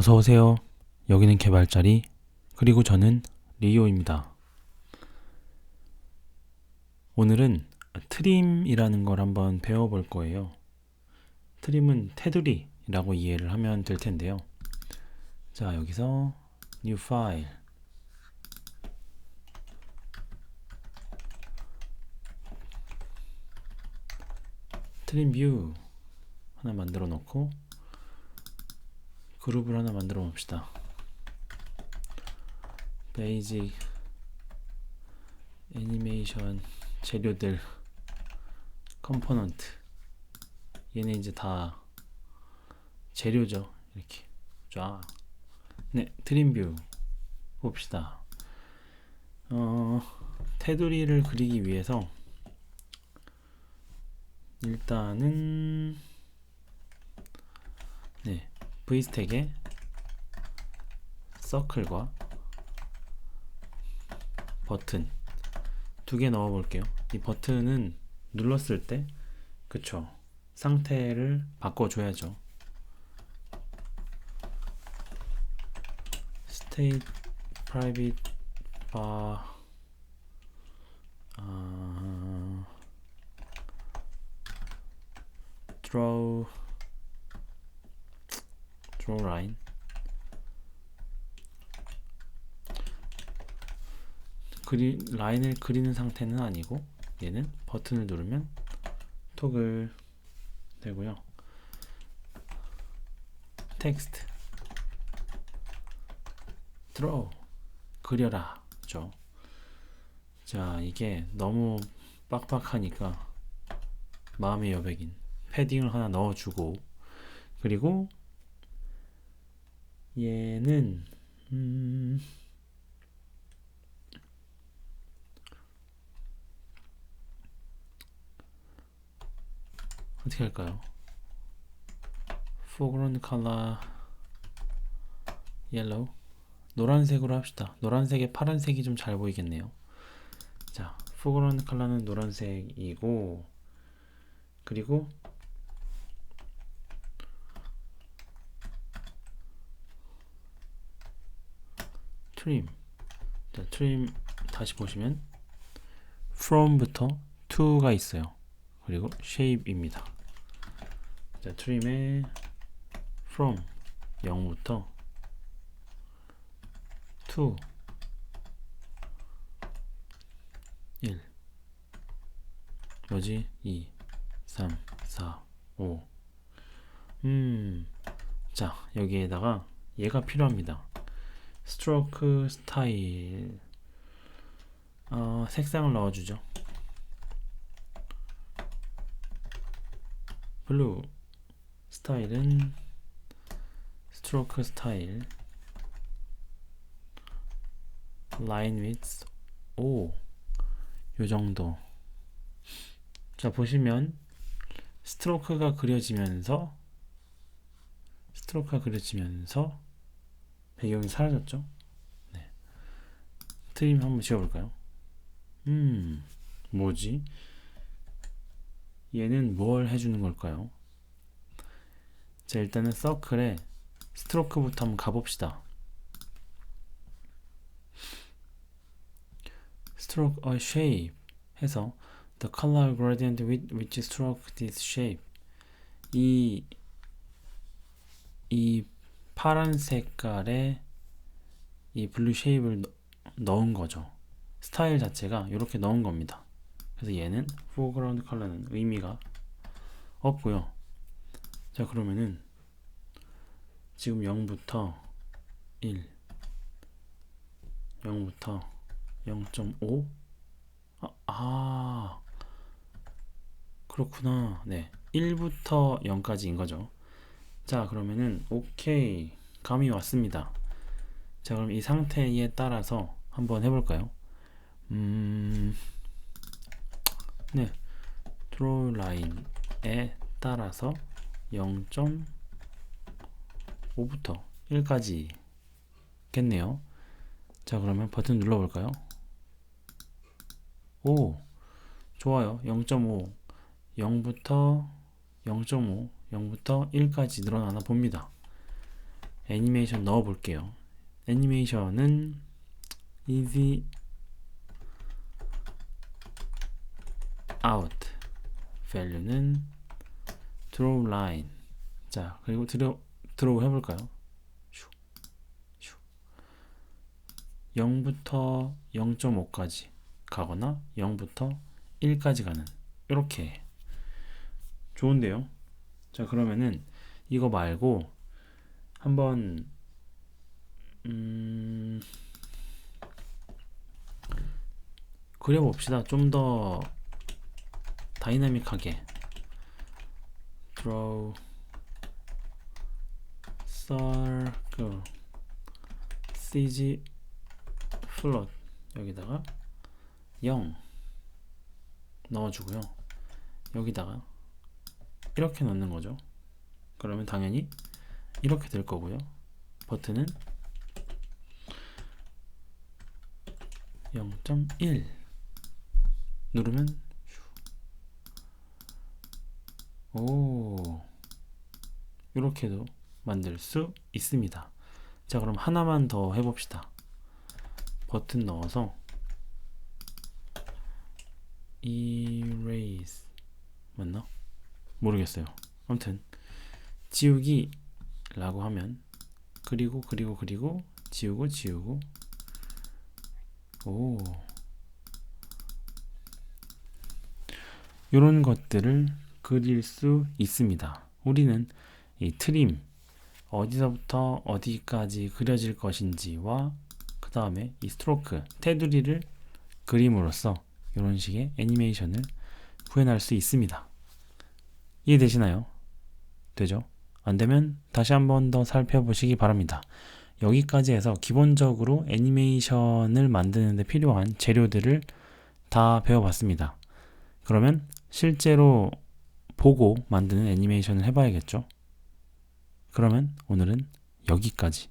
어서 오세요. 여기는 개발자리, 그리고 저는 리오입니다. 오늘은 트림이라는 걸 한번 배워볼 거예요. 트림은 테두리라고 이해를 하면 될 텐데요. 자, 여기서 new file 트림 뷰 하나 만들어 놓고 그룹을 하나 만들어 봅시다. 베이직 애니메이션 재료들 컴포넌트 얘네 이제 다 재료죠 이렇게 쫙 네, 트림뷰 봅시다. 어, 테두리를 그리기 위해서 일단은 네, V스택에 서클과 버튼 두 개 넣어 볼게요. 이 버튼은 눌렀을 때 그쵸 상태를 바꿔줘야죠. state private bar 아, draw draw line 그리 라인을 그리는 상태는 아니고 얘는 버튼을 누르면 토글 되고요. 텍스트 draw 그려라죠. 자 이게 너무 빡빡하니까 마음의 여백인 패딩을 하나 넣어주고 그리고 얘는 음 어떻게 할까요? foreground color yellow 노란색으로 합시다. 노란색에 파란색이 좀 잘 보이겠네요. 자, foreground color는 노란색이고 그리고 trim 자, trim 다시 보시면 from부터 to가 있어요. 그리고 shape입니다. 자, trim의 from 0부터 to 1 뭐지? 2 3 4 5 음. 자, 여기에다가 얘가 필요합니다. 스트로크 스타일. 어, 색상을 넣어주죠. 블루 스타일은 스트로크 스타일. 라인 위스 오 요정도. 자 보시면 스트로크가 그려지면서 스트로크가 그려지면서 배경이 사라졌죠? 네. 트림 한번 지워볼까요? 음 뭐지? 얘는 뭘 해주는 걸까요? 자 일단은 서클에 스트로크부터 한번 가봅시다. stroke a shape 해서 the color gradient with which stroke this shape. 이, 이 파란 색깔의 이 블루 쉐입을 넣은 거죠. 스타일 자체가 이렇게 넣은 겁니다. 그래서 얘는 foreground 컬러는 의미가 없고요. 자 그러면은 지금 0부터 1 0부터 0.5? 아, 아, 그렇구나. 네. 1부터 0까지인 거죠. 자, 그러면은, 오케이. 감이 왔습니다. 자, 그럼 이 상태에 따라서 한번 해볼까요? 음, 네. 드로우 라인에 따라서 0.5부터 1까지 겠네요. 자, 그러면 버튼 눌러볼까요? 오, 좋아요. 0.5, 0부터 0.5, 0부터 1까지 늘어나나 봅니다. 애니메이션 넣어 볼게요. 애니메이션은 easy out value는 draw line 자 그리고 들어 드로우 해볼까요? 슈, 슈. 0부터 0.5까지 가거나 0부터 1까지 가는 이렇게 좋은데요. 자 그러면은 이거 말고 한번 음 그려봅시다. 좀 더 다이나믹하게 draw circle cg float 여기다가 0 넣어주고요. 여기다가 이렇게 넣는 거죠. 그러면 당연히 이렇게 될 거고요. 버튼은 0.1 누르면 슈. 오 이렇게도 만들 수 있습니다. 자 그럼 하나만 더 해봅시다. 버튼 넣어서 erase 맞나? 모르겠어요. 아무튼 지우기 라고 하면 그리고 그리고 그리고 지우고 지우고 오 이런 것들을 그릴 수 있습니다. 우리는 이 트림 어디서부터 어디까지 그려질 것인지와 그 다음에 이 스트로크 테두리를 그림으로써 이런 식의 애니메이션을 구현할 수 있습니다. 이해되시나요? 되죠? 안 되면 다시 한 번 더 살펴보시기 바랍니다. 여기까지 해서 기본적으로 애니메이션을 만드는데 필요한 재료들을 다 배워봤습니다. 그러면 실제로 보고 만드는 애니메이션을 해봐야겠죠? 그러면 오늘은 여기까지.